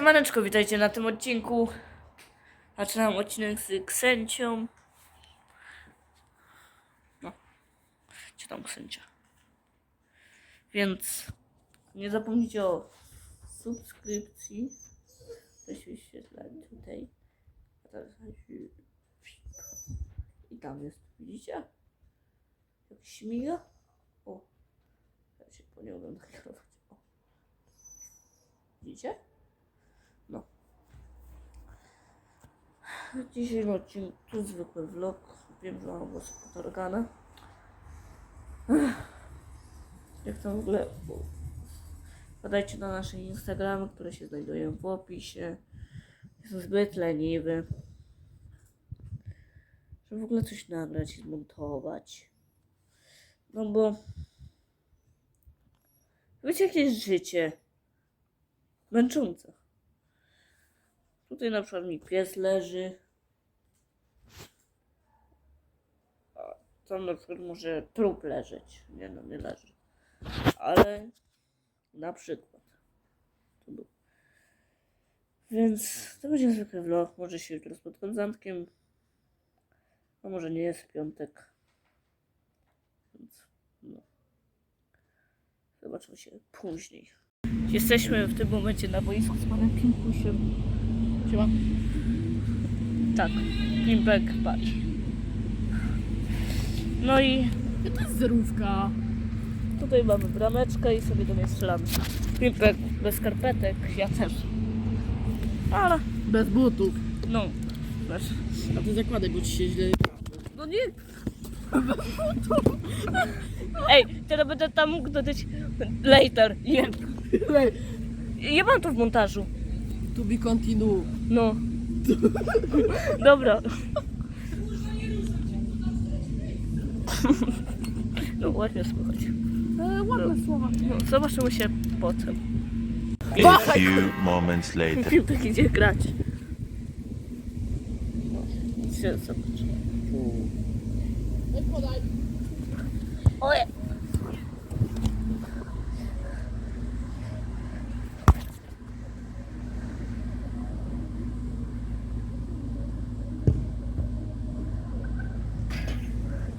Siemaneczko, witajcie na tym odcinku. Zaczynam odcinek z Ksęcią. No, gdzie tam Ksęcia? Więc nie zapomnijcie o subskrypcji. To się wyświetla tutaj. I tam jest, widzicie? Jak śmiga? O, ja się po nakierować. O. Widzicie? No. W dzisiejszym odcinku zwykły vlog. Wiem, że mam głos potargane. Jak to w ogóle... Podajcie na nasze Instagramy, które się znajdują w opisie. Jestem zbyt leniwy. Żeby w ogóle coś nagrać i zmontować. No bo... Wiecie, jakie jest życie? Męczące. Tutaj na przykład mi pies leży. A tam na przykład może trup leżeć. Nie no, nie leży. Ale na przykład. To był. Więc to będzie zwykły vlog. Może się jutro spotkam z Antkiem. A może nie jest piątek. Więc no. Zobaczymy się później. Jesteśmy w tym momencie na boisku z panem Pimkusiem. Siema. Tak, Pimpek pali. No i To jest zerówka. tutaj mamy brameczkę i sobie do niej strzelamy. Pimpek bez skarpetek, ja też. Ale, Bez butów. no, wiesz. A ty zakładaj, bo ci się źle... No nie. Ej, teraz będę tam mógł dodać later. Nie, nie mam to w montażu. To be continue. No. Dobra. No ładnie słychać. E, ładne słowa. No, zobaczymy się potem. A few moments later. Piłek idzie grać. No, się zobacz. Oje.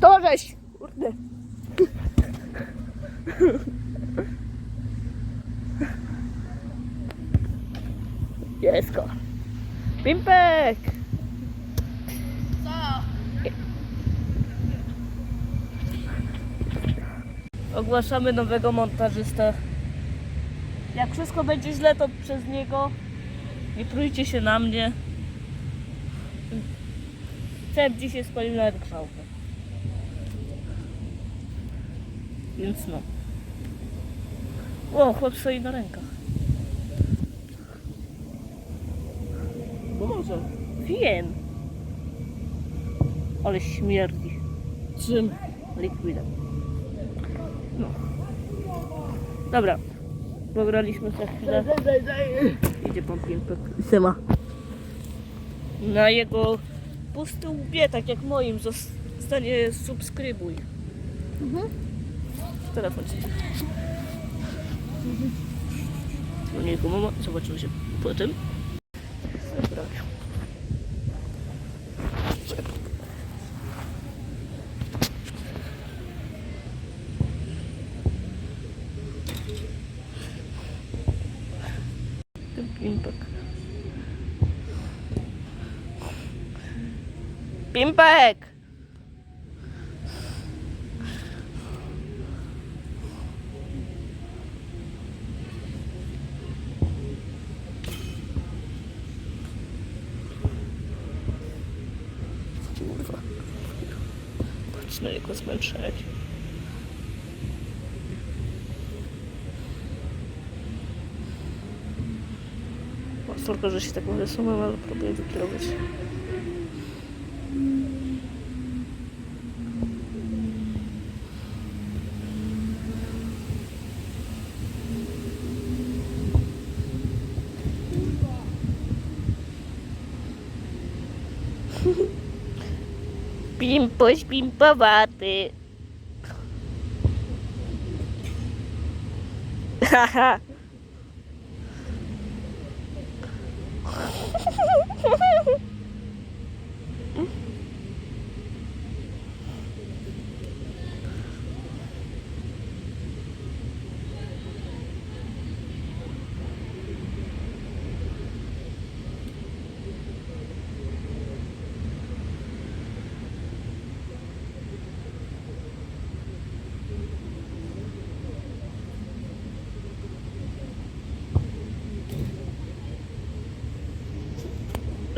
To żeś! Kurde. Jest go. Pimpek! Ogłaszamy nowego montażystę. Jak wszystko będzie źle, to przez niego. Nie trójcie się na mnie. Cep dzisiaj spalił nawet grzałkę. Więc no. O, chłop stoi na rękach. Pomoże. Wiem. Ale śmierdzi. Czym? Likwidem. No. Dobra. Pograliśmy za chwilę. Idzie pan pimpek. Sema. Na jego pusty łbie, tak jak moim, zostanie subskrybuj. Mhm. W telefonie. No niego mama, zobaczymy się potem. Dobra. Ten Pimpek. Pimpek! Kurwa. Na jego zmęczenie. Tylko, że się tak wysunął, ale próbuję wykierować. Pim poś pim pawaty. Haha.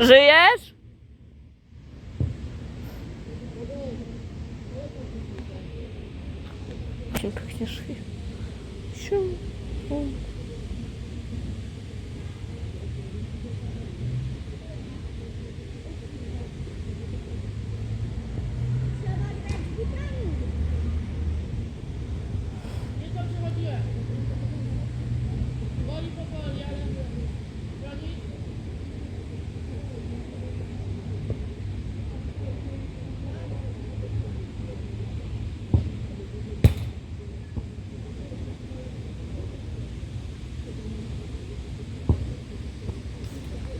Żyjesz?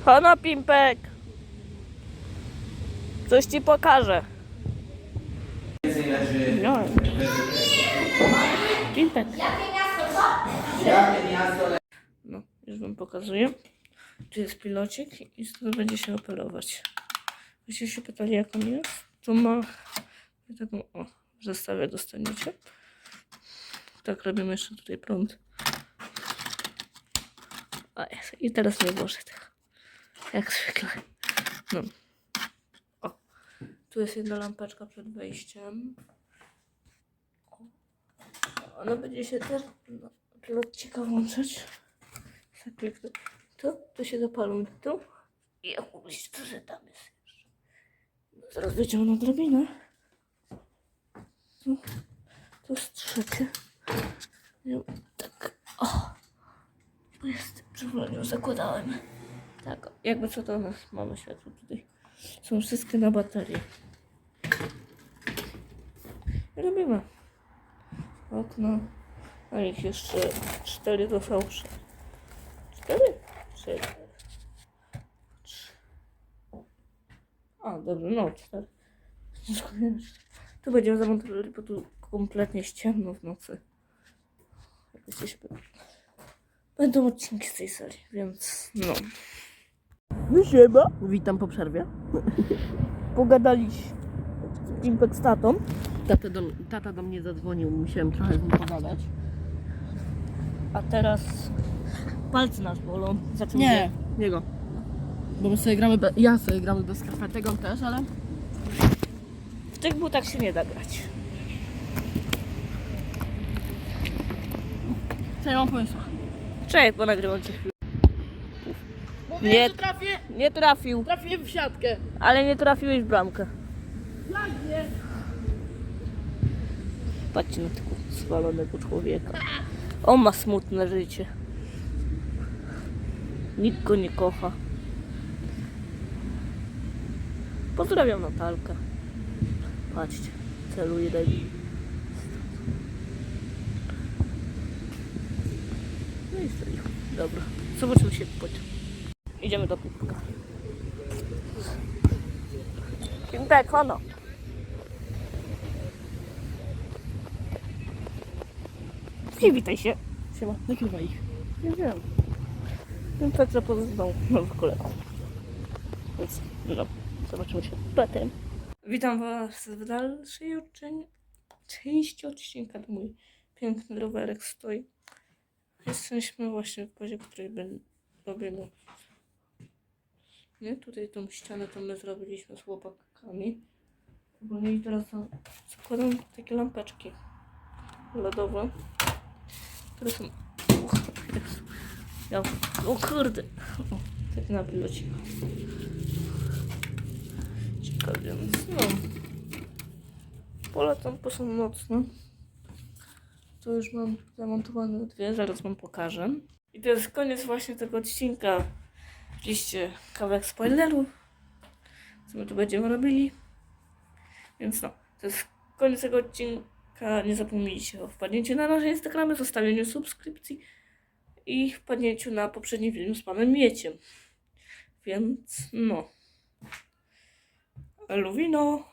Hono Pimpek. Coś ci pokażę. No. Pimpek. No, już wam pokazuję. Tu jest pilocik i stąd będzie się operować. Byście się pytali jak on jest? Tu ma taką, o, w zestawie dostaniecie. Tak robimy jeszcze tutaj prąd. O. I teraz nie włożę tego. Jak zwykle. No. O. Tu jest jedna lampeczka przed wejściem. Ona będzie się też no, pilotcika włączać. Zakliknę. Tu, tu się zapalą tu. I ja myślę, że tam jest jeszcze. Zaraz wyciągnę drabinę. Tu, tu jest trzecie. I tak. O. Jest. Przypomniał, zakładałem. Tak, jakby co to mamy światło tutaj. Są wszystkie na baterii. I robimy. Okno. A ich jeszcze cztery do fałszu. Cztery? Cztery. A, dobrze, no cztery. Tu będziemy zamontowali, bo tu kompletnie ściemno w nocy. Się pytali. Będą odcinki z tej serii, więc no. No siema. Witam po przerwie. Pogadaliśmy. Impek z tatą. Tata do, tata do mnie zadzwonił, musiałem trochę z nim pogadać. A teraz palce nas bolą. Zaczął Nie, jego. Bo my sobie gramy, be, ja sobie gramy bez skarpetek, on też, ale... W tych butach się nie da grać. Co ja mam pomysł? Czekaj, bo nagrywam cię chwilę. Nie. trafię, Nie trafił, trafię w siatkę. ale nie trafiłeś w bramkę. Jak nie? Patrzcie na tego zwalonego człowieka. On ma smutne życie. Nikt go nie kocha. Pozdrawiam Natalkę. Patrzcie, celuje debil. No i strzelił. Dobra, zobaczymy się potem. Idziemy do pupka. Pimpek, hono. Przywitaj się. Siema, nagrywaj ich. Nie wiem. Wiem tak, że poznał nowych kolegów. Więc no, zobaczymy się potem. Witam Was w dalszej części odcinka, to mój piękny rowerek stoi. Jesteśmy właśnie w bazie, w której robimy. Nie, tutaj tą ścianę to my zrobiliśmy z chłopakami. Ogólnie i teraz za- zakładam takie lampeczki LEDowe, które są. Ja, o kurde. O, tak na pilocik. Ciekawe, więc no. Polecam, bo są nocne. Tu już mam zamontowane dwie, zaraz wam pokażę. I to jest koniec właśnie tego odcinka. Oczywiście kawałek spoileru, co my tu będziemy robili. Więc no, to jest koniec tego odcinka. Nie zapomnijcie o wpadnięciu na nasze Instagramy, zostawieniu subskrypcji i wpadnięciu na poprzedni film z panem Mieciem. Więc no. Luwino!